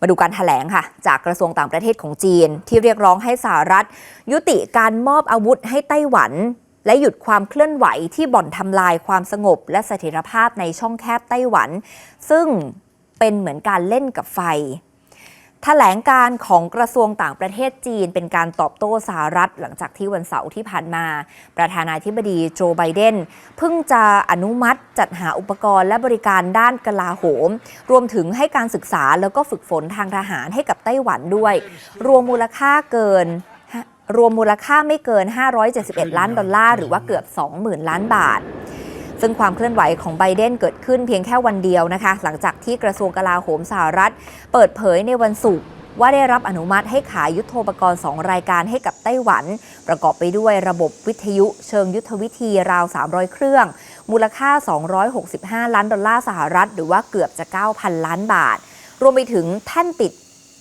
มาดูการถแถลงค่ะ จากกระทรวงต่างประเทศของจีน ที่เรียกร้องให้สหรัฐ ยุติการมอบอาวุธให้ไต้หวัน และหยุดความเคลื่อนไหวที่บ่อนทำลายความสงบ และเสถียรภาพในช่องแคบไต้หวัน ซึ่งเป็นเหมือนการเล่นกับไฟ แถลงการของกระทรวงต่างประเทศจีน เป็นการตอบโต้สหรัฐ หลังจากที่วันเสาร์ที่ผ่านมา ประธานาธิบดีโจไบเดนเพิ่งจะอนุมัติจัดหาอุปกรณ์และบริการด้านกลาโหม รวมถึงให้การศึกษาแล้วก็ฝึกฝนทางทหารให้กับไต้หวันด้วย รวมมูลค่าเกินรวมมูลค่าไม่เกิน 571 ล้านดอลลาร์หรือว่าเกือบ 20,000 ล้านบาท ซึ่งความเคลื่อนไหวของไบเดนเกิดขึ้นเพียงแค่วันเดียวนะคะ หลังจากที่กระทรวงกลาโหมสหรัฐ เปิดเผยในวันศุกร์ว่าได้รับอนุมัติให้ขายยุทโธปกรณ์ 2 รายการให้กับไต้หวัน ประกอบไปด้วยระบบวิทยุเชิงยุทธวิธีราว 300 เครื่อง มูลค่า 265 ล้านดอลลาร์สหรัฐ หรือว่าเกือบจะ 9,000 ล้านบาท รวมไปถึงแท่นติด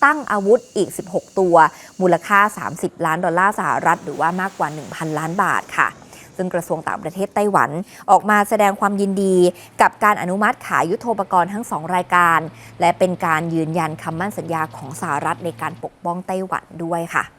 ตั้งอาวุธอีก 16 ตัว มูลค่า 30 ล้านดอลลาร์สหรัฐ หรือว่ามากกว่า 1,000 ล้านบาทค่ะ ซึ่งกระทรวงต่างประเทศไต้หวัน ออกมาแสดงความยินดีกับการอนุมัติขายยุทโธปกรณ์ทั้งสองรายการ และเป็นการยืนยันคำมั่นสัญญาของสหรัฐในการปกป้องไต้หวันด้วยค่ะ